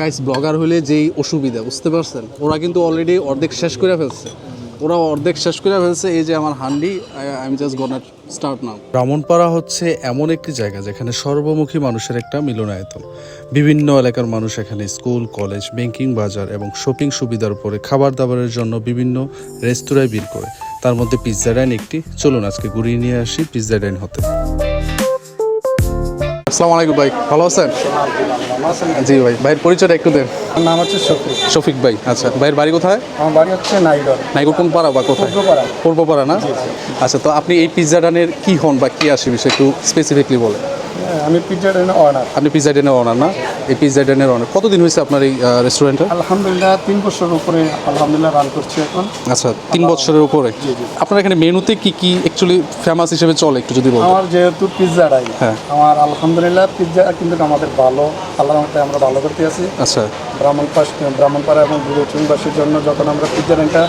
Guys blogger হলে যেই অসুবিধা, বুঝতে পারছেন? ওরা কিন্তু অলরেডি অর্ধেক শেষ করে ফেলছে। ওরা অর্ধেক শেষ করে ফেলছে, এই যে আমার handi I am just gonna start now Brahmanpara হচ্ছে এমন একটি জায়গা যেখানে সর্বমুখী মানুষের একটা মিলনায়তন। বিভিন্ন এলাকার মানুষ এখানে স্কুল, কলেজ ব্যাংকিং বাজার এবং শপিং সুবিধার উপরে খাবার দাবারের জন্য বিভিন্ন রেস্তোরাঁয় ভিড় করে। তার মধ্যে পিৎজা ডাইন একটি। চলুন আজকে ঘুরিয়ে নিয়ে আসি পিৎজা ডাইন হতে আসসালামু আলাইকুম ভাই ভালো আছেন? জি ভাই ভাইয়ের পরিচয়টা একটু দেন। আমার নাম হচ্ছে শফিক। শফিক ভাই আচ্ছা ভাইয়ের বাড়ি কোথায়? আমার বাড়ি হচ্ছে নাইগড়। নাইগো কোন পাড়া বা কোথায়? পূর্বপাড়া। না? আচ্ছা তো আপনি এই পিৎজা ডানের কি হন বা কি আসে বিষয় একটু স্পেসিফিকলি বলেন। আমি পিজ্জা ডেন অনার আপনি পিৎজা ডানের অনার না? এই পিৎজা ডানের অনার কতদিন হয়েছে আপনার এই রেস্টুরেন্টে আলহামদুলিল্লাহ তিন বছর উপরে আলহামদুলিল্লাহ রান করছি এখন। আচ্ছা তিন বছরের উপরে? আপনার এখানে মেনুতে কি কি অ্যাকচুয়ালি ফেমাস হিসেবে চলে একটু যদি বলতেন? আমার যেহেতু পিৎজাটাই হ্যাঁ। আমার আলহামদুলিল্লাহ পিৎজা কিন্তু আমাদের ভালো আল্লাহর রহমতে আমরা ভালো করতে আছি। আচ্ছা। ব্রাহ্মণ পাশ ব্রাহ্মণপাড়া এবং বুড়োচুনবাসীর জন্য যখন আমরা পিৎজা ডেনটা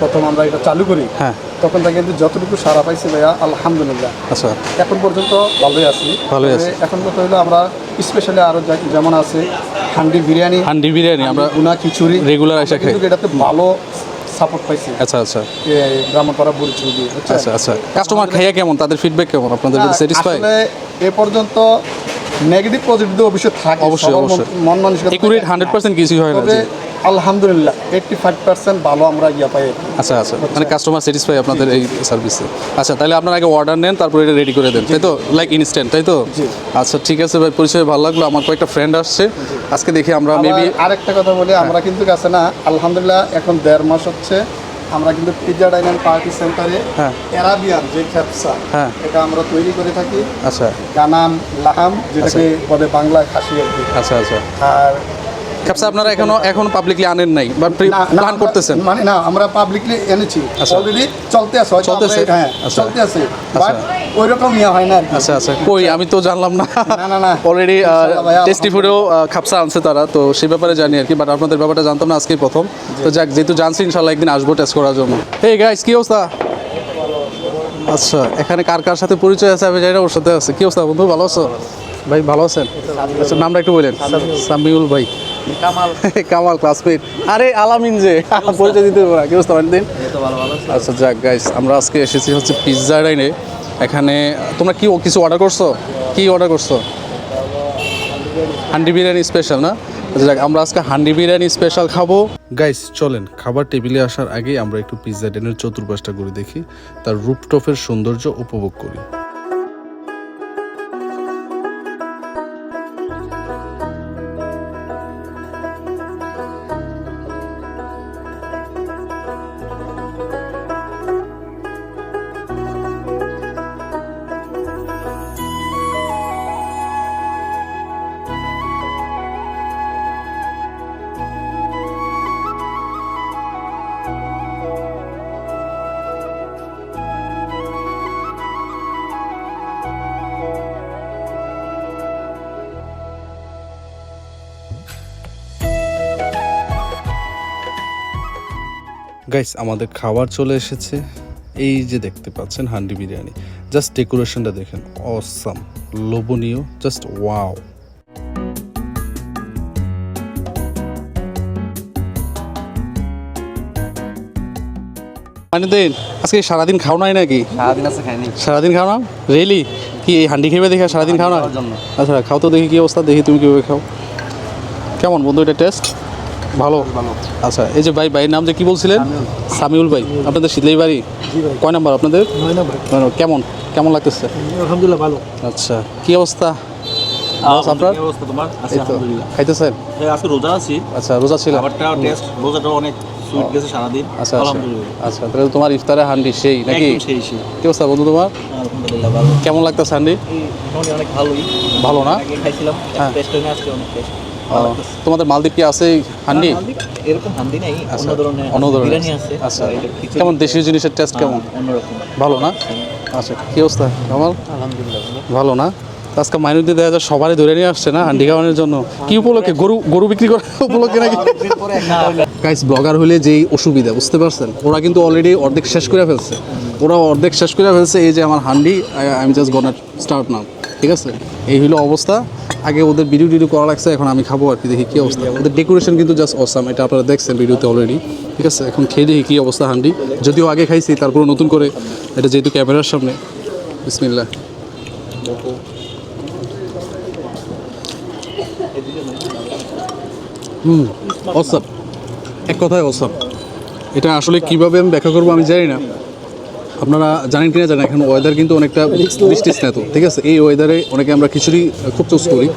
প্রথম আমরা এটা চালু করি হ্যাঁ। তখন থেকে কিন্তু যতটুকু সারা পাইছি ভাইয়া আলহামদুলিল্লাহ। আচ্ছা। এখন পর্যন্ত ভালোই আছি। ভালোই আছি। এখন পর্যন্ত হলো আমরা স্পেশালি আরও যেমন আছে হান্ডি বিরিয়ানি হান্ডি বিরিয়ানি আমরা উনা খিচুড়ি রেগুলার এসে খাই। কিন্তু এটাতে ভালো সাপোর্ট পাইছি। আচ্ছা আচ্ছা। এই ব্রাহ্মণপাড়া বুড়িচুল দিয়ে আচ্ছা আচ্ছা। কাস্টমার খাইয়া কেমন? তাদের ফিডব্যাক কেমন? আপনাদের স্যাটিসফাই আসলে এ পর্যন্ত নেগেটিভ পজিটিভ অবশ্যই থাকে অবশ্যই, অবশ্যই। মন মানসিকতা একুরেট হান্ড্রেড পার্সেন্ট কিছুই হয় না। আলহামদুলিল্লাহ এইটটি ফাইভ পার্সেন্ট ভালো আমরা ইয়া পাই। আচ্ছা আচ্ছা। মানে কাস্টমার স্যাটিসফাই আপনাদের এই সার্ভিসে আচ্ছা তাহলে আপনার আগে অর্ডার নেন তারপর এটা রেডি করে দেন। তাই তো? লাইক ইনস্ট্যান্ট তাই তো? জি। আচ্ছা ঠিক আছে ভাই পরিচয় ভালো লাগল। আমার কয়েকটা ফ্রেন্ড আসছে। আজকে দেখি আমরা মেবি আরেকটা কথা বলি আমরা কিন্তু আছে না আলহামদুলিল্লাহ এখন দেড় মাস হচ্ছে আমরা কিন্তু পিৎজা ডাইন পার্টি সেন্টারে হ্যাঁ। অ্যারাবিয়ান যে খ্যাপসা হ্যাঁ। এটা আমরা তৈরি করে থাকি। আচ্ছা। গানাম লাহাম যেটাকে বলে বাংলায় খাসি আচ্ছা আচ্ছা। আর ক্যাপসা আপনারা এখনও এখন পাবলিকলি আনেন নাই বা প্ল্যান করতেছেন? মানে না আমরা পাবলিকলি এনেছি। আচ্ছা। অলরেডি চলতে আছে চলতেছে? হ্যাঁ আচ্ছা। চলতে আছে। বাট ওই রকম ইয়া হয় না আচ্ছা আচ্ছা। কই আমি তো জানলাম না। না, না, না। অলরেডি টেস্টি ফুডেও খাপসা আনছে তারা তো সেই ব্যাপারে জানি আর কি বাট আপনাদের ব্যাপারটা জানতাম না আজকেই প্রথম। তো যাক যেহেতু জানছি ইনশাল্লাহ একদিন আসব টেস্ট করার জন্য। এই গাইস কি অবস্থা? আচ্ছা এখানে কার কার সাথে পরিচয় আছে? আমি জানি ওর সাথে আছে। কি অবস্থা বন্ধু? ভালো আছো? ভাই ভালো আছেন? আচ্ছা নামটা একটু বলেন। সামিউল ভাই। কামাল। কামাল ক্লাসমেট আরে আলামিন যে। পরিচয় দিতে পারা কি অবস্থা দিন আচ্ছা যাক গাইস আমরা আজকে এসেছি হচ্ছে পিৎজা ডাইনে এখানে তোমরা কি কিছু অর্ডার করছ? কি অর্ডার করছ? হান্ডি বিরিয়ানি স্পেশাল না? যাক, আমরা আজকে হান্ডি বিরিয়ানি স্পেশাল খাব। গাইস চলেন, খাবার টেবিলে আসার আগেই আমরা একটু পিৎজা ডেনের চতুর্পাশটা ঘুরে দেখি, তার রুপটপের সৌন্দর্য উপভোগ করি। গাইস আমাদের খাবার চলে এসেছে। এই যে দেখতে পাচ্ছেন হান্ডি বিরিয়ানি। জাস্ট ডেকোরেশনটা দেখেন অসাম লোভনীয় জাস্ট ওয়াও মানে দিন আজকে সারাদিন খাও নাই নাকি? সারাদিন আছে খাইনি। সারাদিন খাও না? রিয়েলি কি এই হান্ডি খেয়ে দেখে সারাদিন খাও না আচ্ছা খাও তো দেখি কি অবস্থা দেখি তুমি কীভাবে খাও। কেমন বন্ধু এটা টেস্ট ভালো। আচ্ছা এই যে ভাই ভাইয়ের নাম যে কি বলছিলেন? সামিউল। ভাই। আপনাদের শীতলাই বাড়ি? কয় নাম্বার আপনাদের? মানে কেমন? কেমন লাগতেছে? আলহামদুলিল্লাহ ভালো। আচ্ছা কি অবস্থা? আপনার? কি অবস্থা তোমার? আছি এই তো। আলহামদুলিল্লাহ। খাইতেছেন? আজকে রোজা আছি। আচ্ছা রোজা ছিল। টেস্ট রোজাটাও অনেক সারাদিন। আচ্ছা আচ্ছা। আচ্ছা তাহলে তোমার ইফতারে হান্ডি সেই নাকি? একদম সেই সেই। কি অবস্থা বন্ধু তোমার? কেমন লাগতেছে হান্ডি? অনেক ভালোই। ভালো না? খাইছিলাম হ্যাঁ। তোমাদের মালদ্বীপ কি আছে হান্ডি? এরকম হান্ডি নাই আচ্ছা, অন্য ধরনের অন্য ধরনের বিরিয়ানি আছে আচ্ছা। কেমন দেশীয় জিনিসের টেস্ট কেমন? হ্যাঁ, অন্যরকম। ভালো না? আচ্ছা কি অবস্থা? কামাল? আলহামদুলিল্লাহ ভালো। না? আজকে মাইনুদ্দি দেখা যায় সবারই ধরে নিয়ে আসছে না হান্ডি খাওয়ানোর জন্য? কি উপলক্ষে? গরু গরু বিক্রি করার উপলক্ষে নাকি? গাইস ব্লগার হলে যেই অসুবিধা বুঝতে পারছেন? ওরা কিন্তু অলরেডি অর্ধেক শেষ করে ফেলছে। ওরা অর্ধেক শেষ করে ফেলছে এই যে আমার handi I am just gonna start now ঠিক আছে? এই হলো অবস্থা। আগে ওদের ভিডিও টিডিও করা লাগছে, এখন আমি খাব আর কি, দেখি কী অবস্থা। ওদের ডেকোরেশন কিন্তু জাস্ট অসাম এটা আপনারা দেখছেন ভিডিওতে অলরেডি ঠিক আছে? এখন খেয়ে দেখি কী অবস্থা হান্ডি। যদিও আগে খাইছি তারপর নতুন করে, এটা যেহেতু ক্যামেরার সামনে। বিসমিল্লা হুম অসাম এক কথায় অসাম এটা আসলে কীভাবে আমি ব্যাখ্যা করব আমি জানি না। আপনারা জানেন কিনা জানেন এখন ওয়েদার কিন্তু অনেকটা বৃষ্টি স্নাত ঠিক আছে? এই ওয়েদারে অনেকে আমরা খিচুড়ি খুব চুজ করি।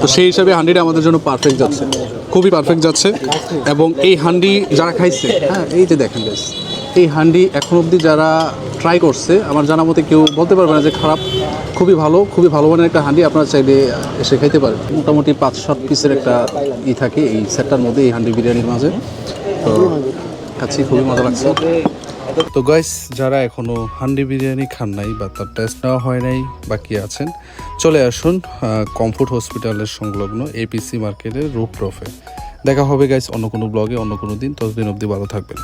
তো সেই হিসাবে হান্ডিটা আমাদের জন্য পারফেক্ট যাচ্ছে। খুবই পারফেক্ট যাচ্ছে। এবং এই হান্ডি যারা খাইছে হ্যাঁ এই যে দেখেন guys, এই হান্ডি এখন অবধি যারা ট্রাই করছে আমার জানা মতে কেউ বলতে পারবে না যে খারাপ খুবই ভালো খুবই ভালো মানের একটা হান্ডি আপনারা চাইলে এসে খাইতে পারেন। মোটামুটি পাঁচ সাত পিসের একটা ই থাকে এই সেটটার মধ্যে এই হান্ডি বিরিয়ানির মাঝে। তো খাচ্ছি খুবই মজা লাগছে। তো গাইস যারা এখনও হান্ডি বিরিয়ানি খান নাই বা তার টেস্ট নেওয়া হয় নাই, বাকি আছেন, চলে আসুন কমফোর্ট হসপিটালের সংলগ্ন এপিসি মার্কেটের রূপ প্রফে দেখা হবে গাইস অন্য কোনো ব্লগে অন্য কোনো দিন। ততদিন অবধি ভালো থাকবেন।